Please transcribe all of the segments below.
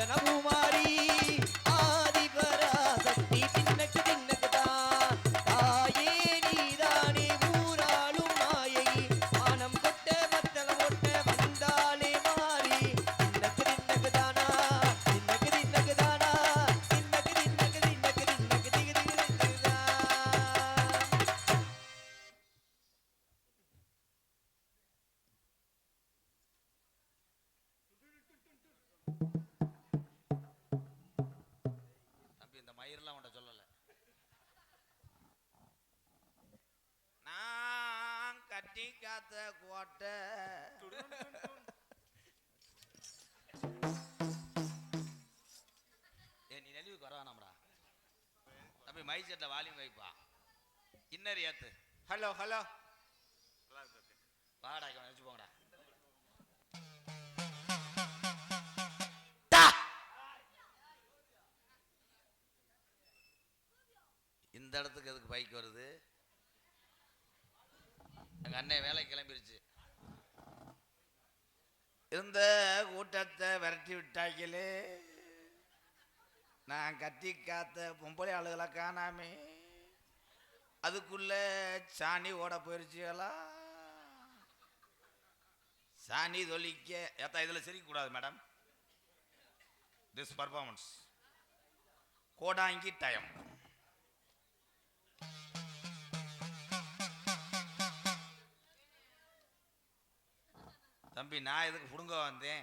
and up. கட்டி காத்த கோட்டை ஏ நீ நெளிவுக்கு வர வேணாம்டா. தம்பி மை செட்டில் வால்யூம் வைப்பா. இன்னர் ஏத்து. Hello hello. வாடா வச்சு போங்கடா. இந்த இடத்துக்கு எதுக்கு பைக் வருது? எங்கள் அண்ணன் வேலைக்கு கிளம்பிருச்சு. இருந்த கூட்டத்தை விரட்டி விட்டாங்களே நான் கத்தி காத்த பொம்பளை ஆளுகளை காணாமே. அதுக்குள்ள சாணி ஓட போயிருச்சுகளா சாணி தொலிக்க ஏத்தா இதில் சிரிக்கக்கூடாது மேடம். திஸ் பர்ஃபார்மன்ஸ் கோடாங்கி டைம் தம்பி நான் எதுக்கு புடுங்க வந்தேன்?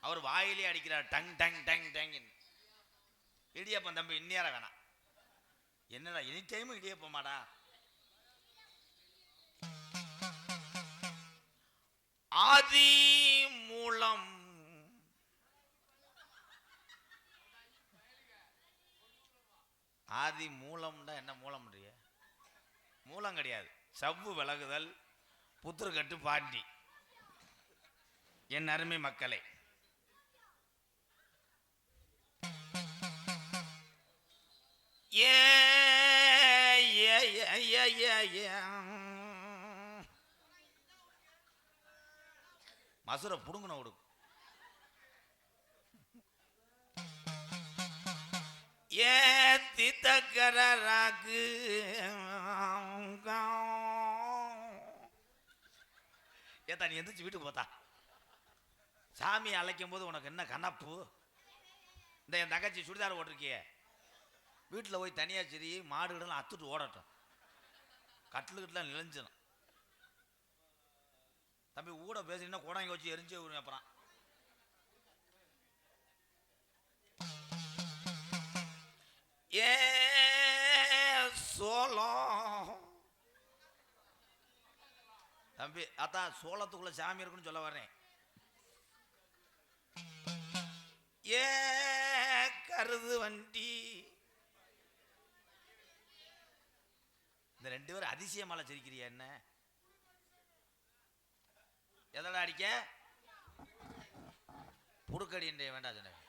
அவர் வாயிலே அடிக்கிறார் டங் டங் டங் டங் இடியப்பம் தம்பி இன்னேற வேணாம். என்னடா எனி டைமும் இடியப்பமாடா? ஆதி மூலம். ஆதி மூலம்டா என்ன மூலம்ன்றிய? மூலம் கிடையாது. சவ்வு விலகுதல் புத்துருக்கட்டு பாண்டி. என் அருமை மக்களை. மசுரை புடுங்கணும் விடு ஏத்தி தக்கர ராக்கு. ஏத்தா நீ எந்திரிச்சு வீட்டுக்கு போத்தா. சாமியை அழைக்கும் போது உனக்கு என்ன கணப்பு இந்த என் தங்கச்சி சுடிதார் ஓட்டிருக்கியே. வீட்டில் போய் தனியாக சரி மாடுகிடலாம் அத்துட்டு ஓடட்டும். கட்டிலுக்கிட்டலாம் நிலைஞ்சிடும் தம்பி ஊட பேசினா கூடங்க வச்சு எரிஞ்சு விடுவேன் அப்புறம். ஏ சோளம். தம்பி அதான் சோளத்துக்குள்ள சாமி இருக்குன்னு சொல்ல வர்றேன். ஏ கருது வண்டி. இந்த ரெண்டு பேரும் அதிசயமால சிரிக்கிறியா என்ன? எதடா அடிக்க? புடுக்கடி புடுக்கடின்றே வேண்டாம் சொன்னேன்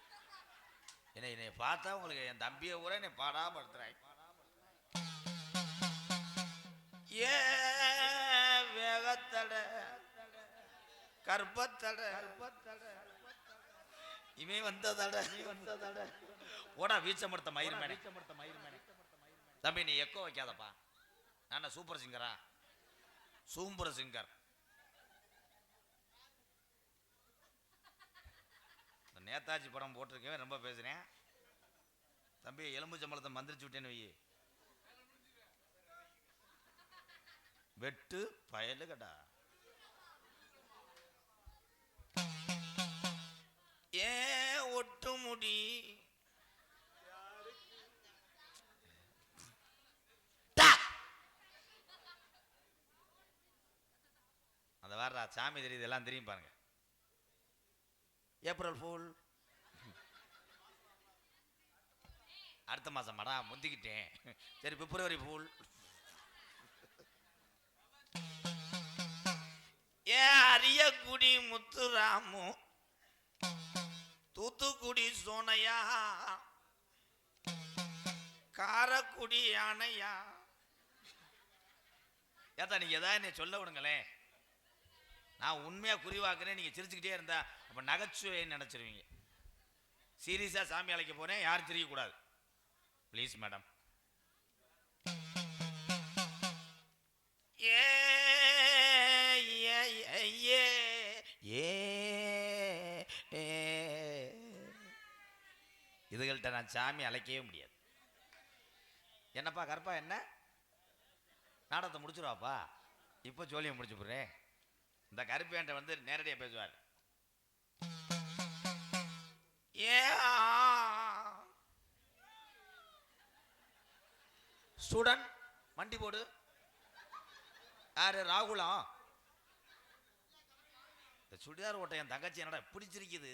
என்னை என்னை பார்த்தா உங்களுக்கு என் தம்பியை கூட என்னை பாடாப்படுத்துறாய். ஏ வேகத்தட கற்பத்தட இவன் வந்ததட வந்ததட. ஓடா வீச்சமடுத்த மயிர் மேனே தம்பி நீ எக்கோ வைக்காதப்பா. நான் சூப்பர் சிங்கரா சூப்பர் சிங்கர் நேதாஜி படம் போட்டிருக்கேன் ரொம்ப பேசுகிறேன் தம்பி எலும்பு சம்பளத்தை மந்திரிச்சு விட்டேன்னு வை வெட்டு பயலு ஒட்டு முடி அந்த வர்றா சாமி தெரியுது எல்லாம் தெரியும் பாருங்க. April fool. அடுத்த மாதம் மடா முந்திக்கிட்டேன். சரி பிப்ரவரி ஃபூல். ஏன் அரியக்குடி முத்துராமு. தூத்துக்குடி சோனையா காரக்குடி யானையா. ஏத்தா நீங்க ஏதாவது என்னை சொல்ல விடுங்களேன். நான் உண்மையா குறிவாக்குறேன் நீங்க சிரிச்சுக்கிட்டே இருந்தா அப்ப நகைச்சுவைன்னு நினைச்சிருவீங்க. சீரியஸாக சாமி அழைக்க போறேன் யாரும் தெரியக்கூடாது ப்ளீஸ் மேடம் ஏ ஏ ஏ ஏ இதுகள்கிட்ட நான் சாமி அழைக்கவே முடியாது. என்னப்பா கருப்பா என்ன? நாடகத்தை முடிச்சிருவாப்பா? இப்போ ஜோலியை முடிச்சு போடுறேன் இந்த கருப்பேன்ட்ட வந்து நேரடியாக பேசுவார். ஏ ஸ்டூடெண்ட் வண்டி போடு. யாரு? ராகுலம் இந்த சுடிதார் ஓட்ட என் தங்கச்சி என்னடா பிடிச்சிருக்குது?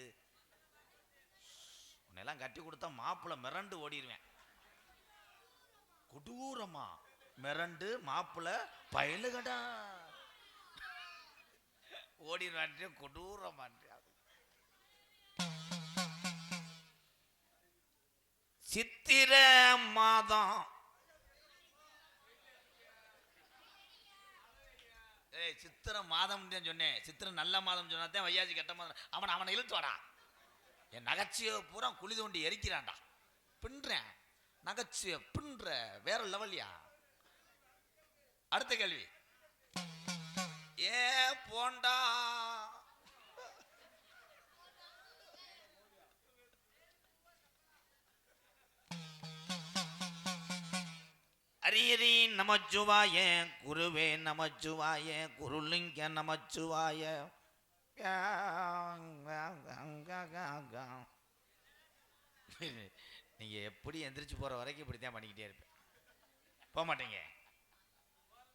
உன்னெல்லாம் கட்டி கொடுத்தா மாப்பிள்ளை மிரண்டு ஓடிடுவேன் கொடூரமா. மிரண்டு மாப்பிள்ளை பயலுகடா. ஓடிடுவான்ட்டு கொடூரமான்ட்டு சித்திர மாதம். ஏய் சித்திர மாதம் சொன்னேன். சித்திர நல்ல மாதம் சொன்னாதான் வையாஜி கெட்ட மாதம். அவன் அவனை இழுத்து வாடா. என் நகைச்சுவை பூரா குழி தோண்டி எரிக்கிறான்டா. பின்றேன். நகைச்சுவை பின்ற வேற லெவல்யா அடுத்த கேள்வி. ஏ போண்டா. ஹரியரி நமச்சுவாய குருவே நமச்சுவாய குருலிங்க நமச்சுவாய. நீங்கள் எப்படி எந்திரிச்சு போகிற வரைக்கும் இப்படித்தான் பண்ணிக்கிட்டே இருப்பேன். போக மாட்டீங்க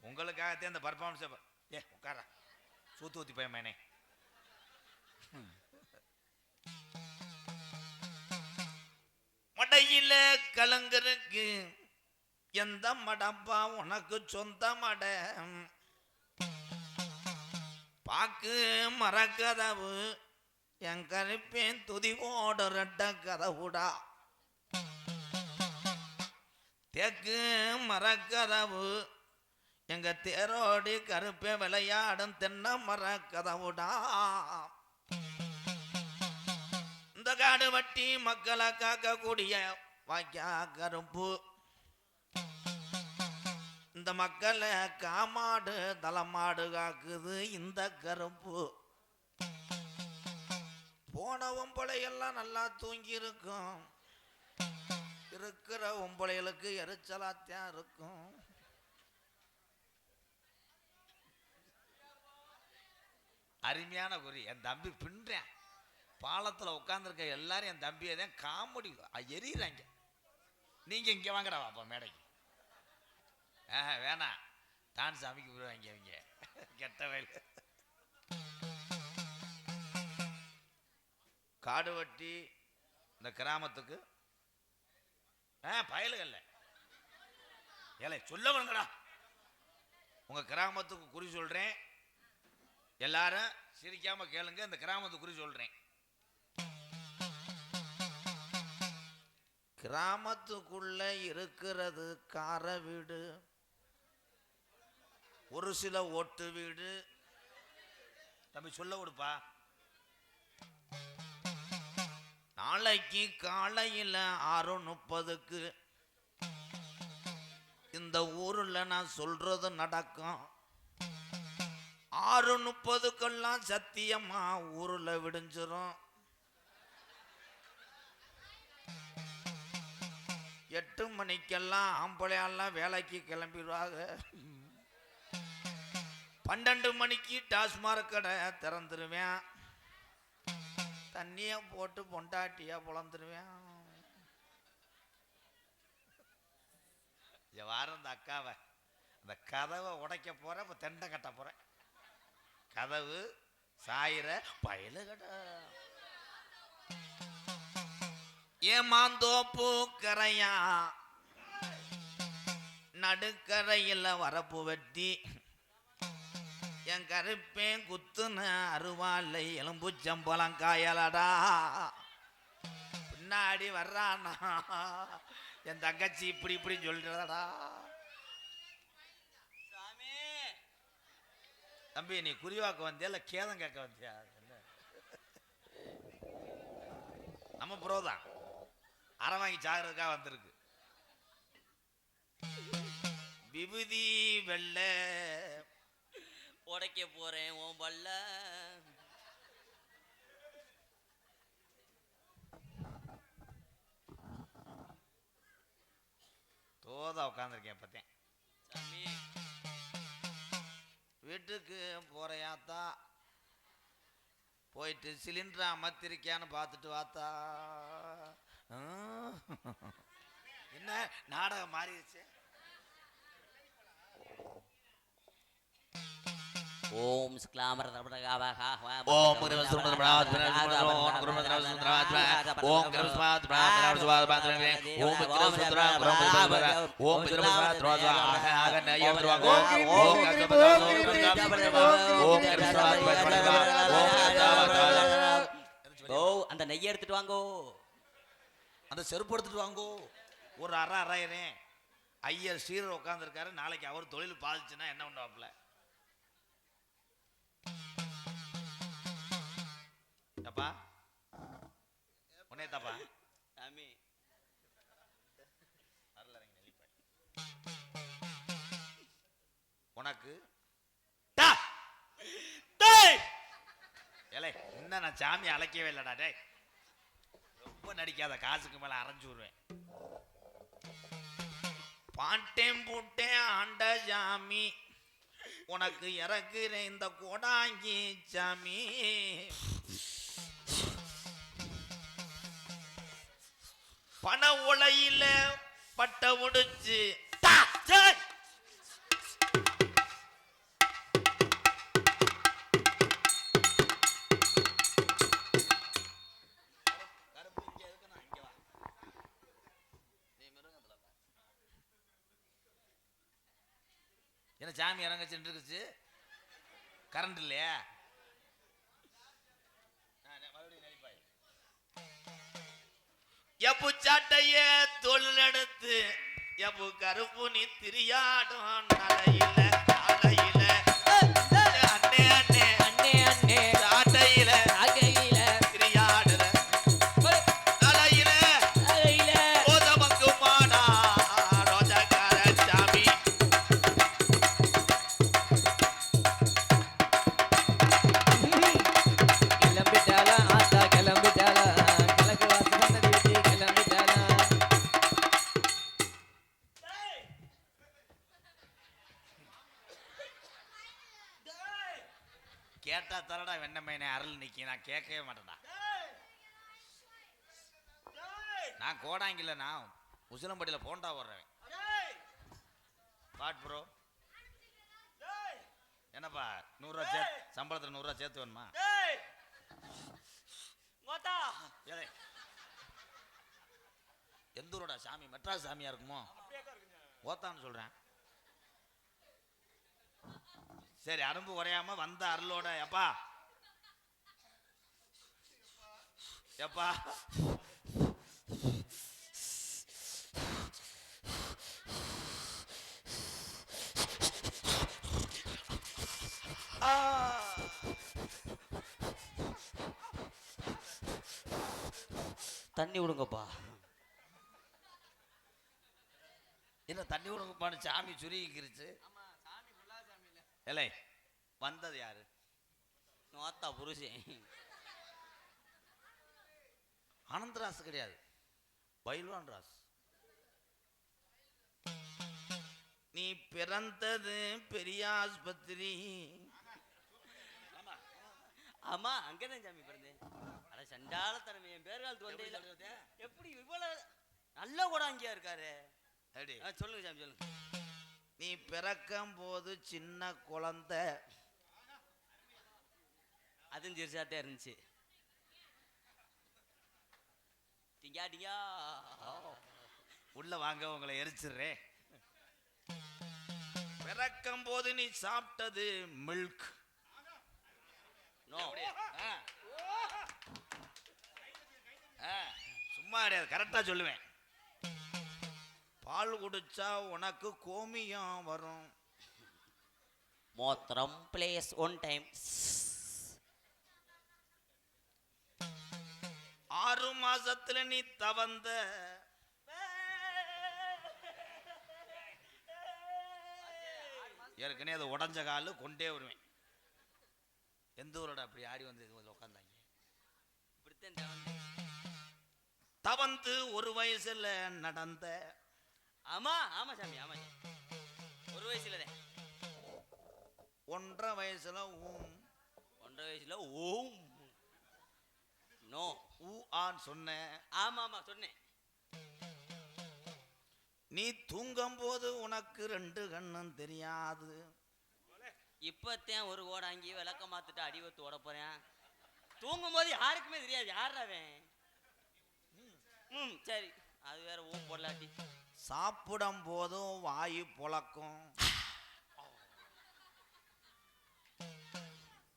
உங்களுக்காகத்தே அந்த பர்ஃபார்மன்ஸை ஏ உட்கார. சூத்து ஊத்தி போய் மேனே. மடையில கலங்கருக்கு எந்த மடப்பா உனக்கு சொந்த மட பாக்கு மரக்கதவு என் கருப்பேன் துதி ஓட ரெட்ட கதவுடா. தெக்கு மரக்கதவு எங்க தேரோடி கருப்பே விளையாடும் தென்னை மரக்கதவுடா. இந்த காடு வட்டி மக்களை காக்கக்கூடிய வாக்கியா கருப்பு. இந்த மக்களை காமாடு தலைமாடு காக்குது இந்த கருப்பு போன ஒம்பளையெல்லாம் நல்லா தூங்கி இருக்கும் இருக்கிற ஒம்பளைகளுக்கு எரிச்சலாத்தியாக இருக்கும். அருமையான குறி என் தம்பி பின்றேன். பாலத்தில் உட்காந்துருக்க எல்லாரும் என் தம்பியை தான் காமெடி எரியுறாங்க. நீங்கள் இங்கே வாங்கடா வாப்பா மேடைக்கு. ஆ வேணாம். தான் சாமிக்கு போடுவாங்க அவங்க கெட்ட வயல் காடு வட்டி இந்த கிராமத்துக்கு ஆ பயலுகள்ல. ஏலே சொல்ல வேணுங்கடா. உங்க கிராமத்துக்கு குறி சொல்கிறேன் எல்லாரும் சிரிக்காமல் கேளுங்க இந்த கிராமத்துக்கு குறி சொல்றேன். கிராமத்துக்குள்ள இருக்கிறது கார வீடு ஒரு சில ஓட்டு வீடு. தம்பி சொல்ல விடுப்பா நாளைக்கு காலையில் ஆறு முப்பதுக்கு இந்த ஊரில் நான் சொல்றது நடக்கும். ஆறு முப்பதுக்கெல்லாம் சத்தியமா ஊரில் விடிஞ்சிரும். எட்டு மணிக்கெல்லாம் ஆம்பளையெல்லாம் வேலைக்கு கிளம்பிடுவாங்க. பன்னெண்டு மணிக்கு டாஸ்மார்க் கடை திறந்துருவேன். தண்ணியை போட்டு பொண்டாட்டியாக பொழந்துருவேன் வாரம் இந்த அக்காவை. அந்த கதவை உடைக்க போகிற இப்போ தெண்டை கட்ட போகிறேன் கதவு சாயிற பயலு கடை ஏமாந்தோப்பு கரையா. நடுக்கரையில் வரப்பு வெட்டி. என் கருப்பேன் குத்துன அருவாளை எலும்புச்சம்பழம் காயலடா. பின்னாடி வர்றானா? என் தங்கச்சி இப்படி இப்படி சொல்றதடா. சாமி. தம்பி நீ குறிவாக்க வந்தியா இல்ல கேதம் கேட்க வந்தியா? நம்ம ப்ரோ தான். அரை வாங்கி சாகிறதுக்காக வந்திருக்கு. விபூதி வெள்ளை உடைக்க போறேன் உன் பல்ல. தோதா உட்காந்துருக்கேன் பார்த்தேன் சாமி. வீட்டுக்கு போறையாத்தா போயிட்டு சிலிண்டரை அமர்த்திருக்கியான்னு பார்த்துட்டு வாத்தா. என்ன நாடகம் மாறிடுச்சு? ஓம் ஸ்க்லாமர ஓம் அந்த நெய்யை எடுத்துட்டு வாங்கோ. அந்த செருப்பு எடுத்துட்டு வாங்கோ. ஒரு அரை அரையறேன் ஐயர் ஸ்ரீரர் உட்காந்துருக்காரு நாளைக்கு அவர் தொழில் பாதிச்சுன்னா என்ன பண்ணுவாப்புல? தப்பா? உன்னே தப்பா? சாமி உனக்கு? டா! ஏலே இன்னும் நான் சாமி அழைக்கவே இல்லடா டேய். ரொம்ப நடிக்காத காசுக்கு மேல அரைஞ்சு விடுவேன். பாட்டேன் பூட்டேன் ஆண்ட சாமி. உனக்கு இறக்குறேன் இந்த கோடாங்கி சாமி. பண உலையில பட்ட முடிச்சு டா! என்ன சாமி இறங்கச்சுட்டு இருக்குச்சு கரண்ட் இல்லையா? எப்பு சாட்டைய தொழில் எடுத்து எப்பு கருப்பு நீ திரியாடும் நடையில. சம்பளத்தில் நூறுரூவா சேர்த்து வேணுமா? எந்த ஊரோட சாமி? மெட்ராஸ் சாமியா இருக்குமோ? ஓத்தான்னு சொல்றேன். சரி அரும்பு குறையாம வந்த அருளோட எப்பா? எப்பா? ஆ. தண்ணி விடுங்கப்பா. என்ன தண்ணி விடுங்கப்பான்னு சாமி சுருங்கிக்கிருச்சு. இல்லை. வந்தது யாரு? நோத்தா புருஷன். ஆனந்தராஸ் கிடையாது. பைல்வான் ராஸ் நீ பிறந்தது பெரிய ஆஸ்பத்திரி. ஆமா அங்கதான் சாமி பிறந்தேன். அட சண்டாளத்தனமே என் பேர் காலத்து வந்தே எப்படி இவ்வளவு நல்ல கூடாங்கியா இருக்காரு? அப்படி ஆ, சொல்லுங்க சாமி சொல்லுங்க. நீ பிறக்கும் போது சின்ன குழந்தை. அதுவும் சிறுசாத்தே இருந்துச்சு. Dinka Dinka. உள்ள வாங்க உங்களை எரிச்சிடுறேன். பிறக்கும் போது நீ சாப்பிட்டது மில்க் நோ. சும்மா கிடையாது கரெக்டா சொல்லுவேன். பால் குடிச்சா உனக்கு கோமியம் வரும். மோத்திரம் பிளேஸ் ஒன் டைம் ஆறு மாசத்துல நீ தவந்த. ஏற்கனவே அது உடஞ்ச காலு கொண்டே வருவேன். எந்த ஊரோட அப்படி ஆடி வந்து உட்காந்தாங்க இப்படித்தான் தவந்து. ஒரு வயசுல நடந்த ஆமா ஆமா சாமி ஆமா ஒரு வயசுல ஒன்றரை வயசுல ஊம். ஒன்றரை வயசுல ஓம் நோ. ஊ ஆன்னு சொன்ன. ஆமா ஆமா சொன்னேன். நீ தூங்கும் போது உனக்கு ரெண்டு கண்ணும் தெரியாது. இப்பத்தான் ஒரு கோடாங்கி விளக்க மாத்துட்டு அடிவத்து ஓட போறேன். தூங்கும் போது யாருக்குமே தெரியாது. யார் அவன்? ம் சரி. அது வேற ஊம் போடலாட்டி சாப்பிடும் போதும் வாயு புழக்கும்.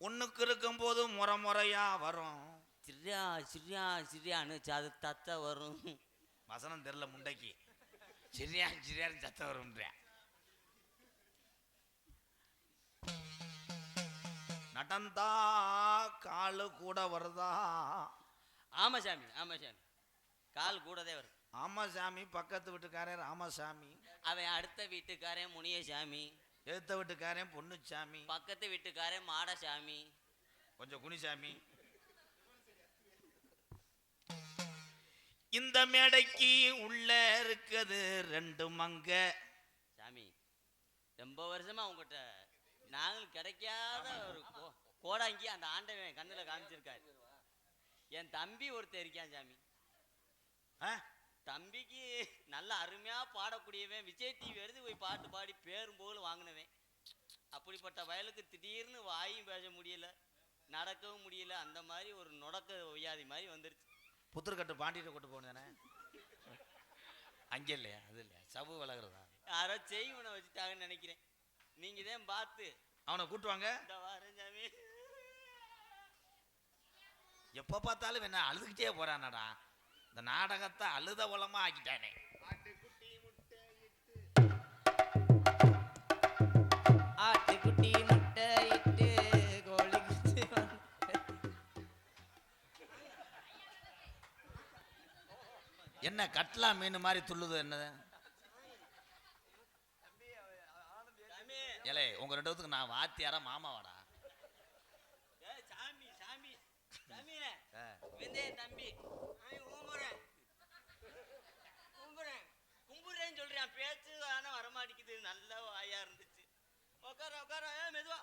ஒண்ணுக்கு இருக்கும் போது முறை முறையா வரும். சிரியா சிரியா சிரியான்னு அது தத்த வரும். வசனம் தெரியல முண்டைக்கு. சிரியா சிரியான்னு சத்த வரும்ன்றேன். நடந்தா காலு கூட வருதா? ஆமா சாமி ஆமா சாமி. கால் கூடதே வரும் ஆமா சாமி பக்கத்து வீட்டுக்காரன் ராமசாமி. அவன் அடுத்த வீட்டுக்காரன் முனியசாமி. எழுத்த வீட்டுக்காரன் பொண்ணுச்சாமி பக்கத்து வீட்டுக்காரன் மாடசாமி. கொஞ்சம் குனிசாமி. இந்த மேடைக்கு உள்ள இருக்குது ரெண்டு மங்க. சாமி ரொம்ப வருஷமா உங்ககிட்ட நாங்களும் கிடைக்காத ஒரு கோடாங்கி அந்த ஆண்டவன் கண்ணுல காமிச்சிருக்காரு. என் தம்பி ஒருத்தன் இருக்கான் சாமி? தம்பிக்கு நல்ல அருமையா பாடக்கூடியவன் விஜய் டிவி எடுத்து போய் பாட்டு பாடி பேரும் புகழும் வாங்கினவன். அப்படிப்பட்ட வயலுக்கு திடீர்னு வாயும் பேச முடியல நடக்கவும் முடியல அந்த மாதிரி ஒரு நொடக்க வியாதி மாதிரி வந்துருச்சு. புத்திரக்கட்டு பாண்டிகிட்ட கொண்டு போனேனே அங்கே இல்லையா? அது இல்லையா? சவு விலகிறதா யாரோ செய்வனை வச்சுட்டாங்கன்னு நினைக்கிறேன். நீங்க தான் பார்த்து. அவனை கூட்டுவாங்க? எப்போ பார்த்தாலும் என்ன அழுதுகிட்டே போறானடா. இந்த நாடகத்தை அழுத உலமா ஆக்கிட்டானே. ஆட்டுக்குட்டி முட்டை இட்டு. கோழி வந்து- என்ன கட்லா மீன் மாதிரி துள்ளுது என்னது சாமி ஏலே உங்க ரெண்டு பேத்துக்கு நான் வாத்தியாரா மாமாவாடா? ஏய், சாமி சாமி. சாமி. ஆ. இவன்தே என் தம்பி கும்புறேன் கும்புறேன் கும்புறேன்னு சொல்றான் பேச்சு ஆனா வரமாட்டேங்குது. நல்ல வாயா இருந்துச்சு. உட்கார உட்கார மெதுவா.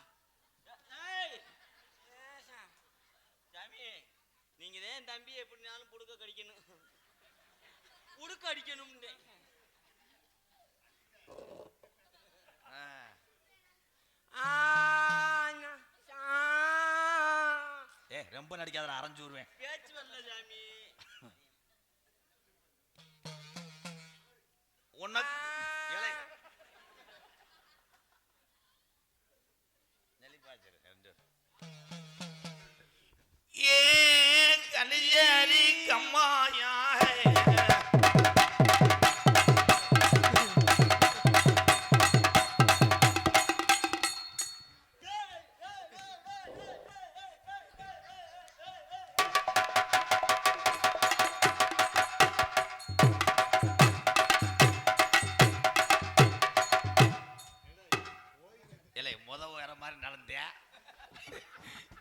ஏய். சாமி நீங்க தான் என் தம்பியை எப்படினாலும் புடுக்க கடிக்கணும். புடுக்க அடிக்கணும்னு ஆ. ஏ ரொம்ப நடிக்காதடா அரைஞ்சு விடுவேன் பேச்சு வரல சாமி. உனக்கு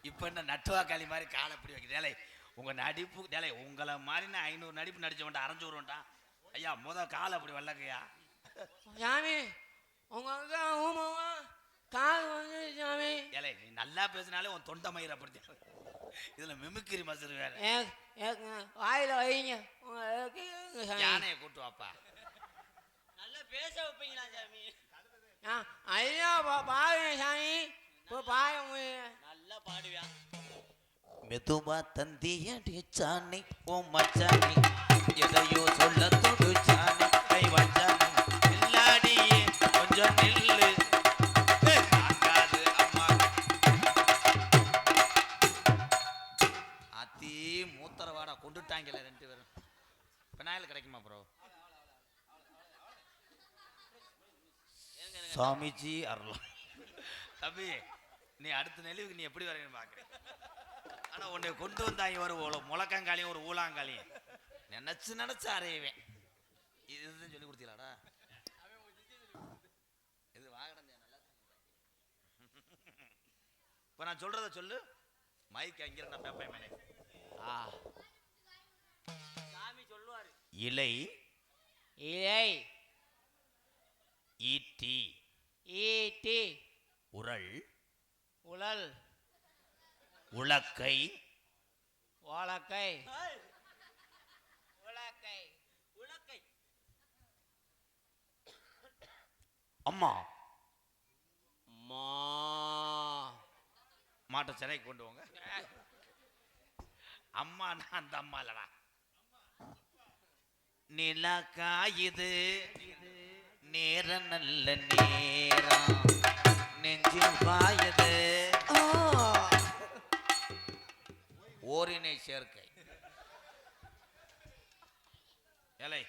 இப்போ என்ன நட்டுவாக்காளி மாதிரி காலை இப்படி வைக்கிறேன் ஏலே உங்க நடிப்பு டேலே உங்களை மாதிரி நான் ஐநூறு நடிப்பு நடிச்சவன்டா அரைஞ்சு விடுவேன்டா ஐயா முத காலை அப்படி வல்லக்கையா சாமி உங்க அக்கா ஊமாவா கால் வந்து சாமி. ஏலே நீ நல்லா பேசினாலே உன் தொண்டை மயிர் அப்படி இதுல மிமிக்கிரி மசரு வேற. வாயில வைங்க. யானையை கூட்டு வாப்பா. நல்லா பேச வைப்பீங்களா சாமி? ஐயா பாருங்க சாமி. நல்லா பாடுவியா? மெதுவா தந்தியடி சாணி ஓ மச்சானி எதையோ சொல்ல தொடு சாணி கை வச்சானி இல்லாடியே கொஞ்சம் நில்லு. அத்தி மூத்தர வாடா கொண்டுட்டாங்கல ரெண்டு பேரும். பினாயில் கிடைக்குமா ப்ரோ. சாமிஜி அருளம் தம்பி நீ அடுத்த நிலைவுக்கு நீ எப்படி வரீங்கன்னு பார்க்குறேன் ஆனா உன்னை கொண்டு வந்தாங்க ஒரு உல- முழக்கங்காலியும் ஒரு ஊலாங்காலியும் நினைச்சு நினைச்சு அறையவேன். இதுதான் சொல்லி கொடுத்தீங்களாடா? இது நல்லா இப்ப நான் சொல்றத சொல்லு. மைக் அங்கிருந்து நான் பேப்பேன் மேனே ஆ. சாமி சொல்லுவாரு. இலை. இலை. ஈட்டி. ஈட்டி. உரல். உழல். உலக்கை. ஓலக்கை உலக்கை. உலக்கை. அம்மா. மா. மாட்டை சென்னைக்கு கொண்டு போங்க. அம்மானா அந்த அம்மா இல்லடா. நிலா காயுது நேர நல்ல நேரம். நெஞ்சில் பாயுது. ஓரினை சேர்க்கை. ஏலை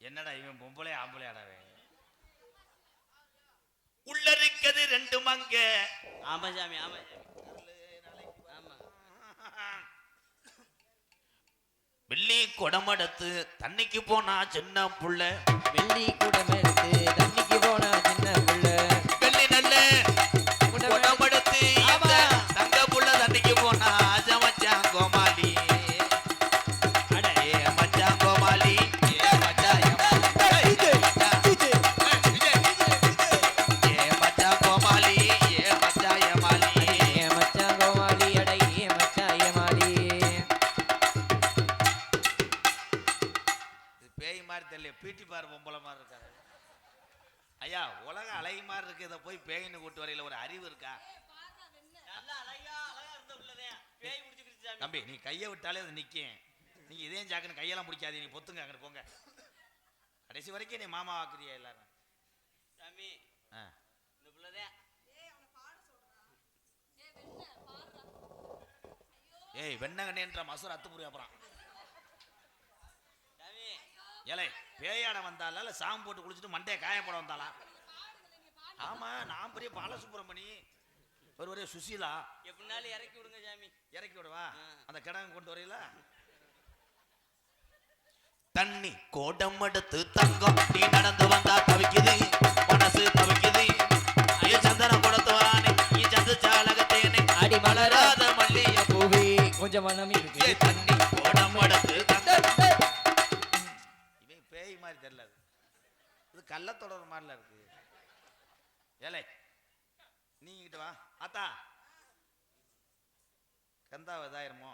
என்னடா இவன் பொம்பளை ஆம்பளை ஆடாவே? உள்ள இருக்குது ரெண்டு மங்க ஆமா சாமி ஆமா வெள்ளி குடமடத்து தண்ணிக்கு போனா சின்ன புள்ள. வெள்ளி குடம் எடுத்து தண்ணிக்கு கையெல்லாம் பிடிக்காதீங்க நீ பொத்துங்க அங்கிட்டு போங்க. கடைசி வரைக்கும் நீ மாமா வாக்குறியா எல்லாரும்? சாமி ஆ. இந்த புள்ளதே ஏய் வெண்ணகண்ணேன்ற மசூர் அத்துப்புரி அப்புறம் சாமி. ஏலே பேயாட வந்தாளா இல்ல சாம் போட்டு குளிச்சுட்டு மண்டைய காயப்பட வந்தாளா? ஆமா நான் பெரிய பாலசுப்ரமணி ஒரு ஒரே சுசீலா. எப்படினாலும் இறக்கி விடுங்க சாமி. இறக்கி விடவா. அந்த கிடங்கு கொண்டு வரீங்களா தண்ணி கோடம் எடுத்து தங்கம் நீ நடந்து வந்தா தவிக்குது. மனசு தவிக்குது. ஐய சந்தன கொடுத்துவானே நீ சந்து சாலகத்தேனே. அடி மலரா மலராத மல்லிய பூவி. கொஞ்சம் மனம் இருக்கு. தண்ணி கோடம் எடுத்து தங்கம் இவன் பேய் மாதிரி தெரியல. இது கள்ளத்தொடர் மாதிரில இருக்கு. ஏலே நீ இங்கிட்ட வா. ஆத்தா. கந்தா இதாயிருமோ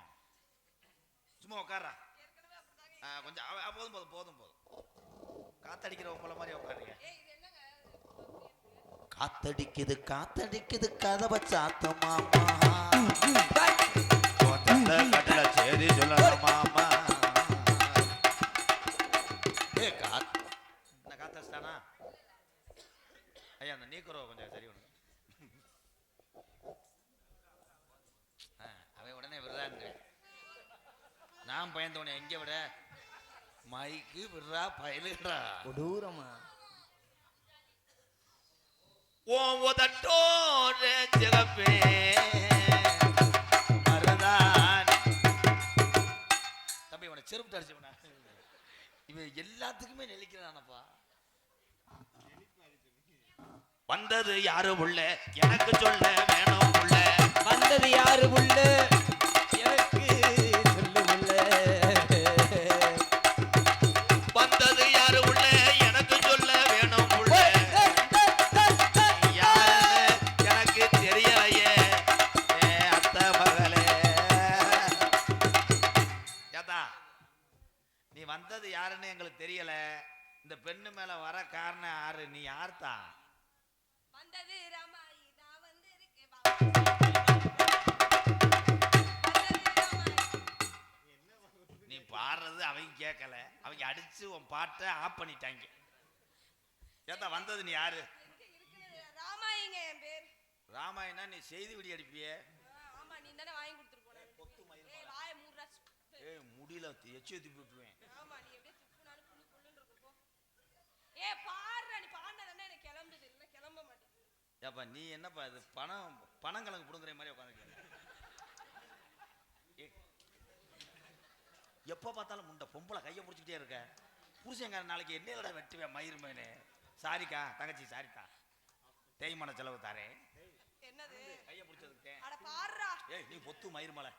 சும்மா உட்கார்றா ஆ, கொஞ்சம் போதும் போதும் போதும் போதும். காத்தடிக்கிற உங்களை மாதிரி உட்காருங்க. காத்தடிக்குது காத்தடிக்குது கதவை சாத்த மாமா. கோட்டத்துல கட்டல சரி சொல்லலாம் மாமா. ஏ காத் என்ன காத்தடிச்சிட்டானா? ஐயா அந்த நீக்குறவ கொஞ்சம் சரி ஆ, அவன் உடனே விடுறாங்க நான் பயந்தவனை எங்க விட? மைக்கு விடுறா பயலுடா கொடூரமா ஓ உதட்டோர சிவப்பே மருதான் தம்பி இவனை செருப்பு அடிச்சவனா இவன் எல்லாத்துக்குமே நெளிக்கிறானப்பா வந்தது யாரு உள்ள எனக்கு சொல்ல வேணும் உள்ள வந்தது யாரு உள்ள அடிச்சு உன் பாட்டை ஆஃப் பண்ணிட்டாங்க. ஏத்தா வந்தது நீ யாரு? இருக்கு இருக்கு ராமாயிங்க என் பேர். ராமாயணா நீ செய்தி விடி அடிப்பியே? ஆமா நீ தானே வாங்கி கொடுத்துட்டு போன. ஏய் வாய மூடுறா ஏய் முடியல எச்சி ஊத்தி விட்டுருவேன். ஆமா நீ எப்படியே துப்புனாலும் புழு புழுன்னு இருக்கும் போ. ஏய் பாடுறா நீ பாடினா தானே எனக்கு கிளம்புது. இல்லை கிளம்ப மாட்டேன். ஏப்பா நீ என்னப்பா இது பணம் பணம் கணக்கு பிடுங்குற மாதிரி உட்காந்துருக்க எப்போ பார்த்தாலும் முண்டை பொம்பளை கையை பிடிச்சிக்கிட்டே இருக்க. புருஷங்கார நாளைக்கு என்னையோட வெட்டுவேன் மயிருமேனு சாரிக்கா தங்கச்சி சாரிக்கா. தேய்மான செலவு தாரேன். என்னது? கையை பிடிச்சதுக்கு. அட பாருடா ஏய் நீ பொத்து மயிர் மலை.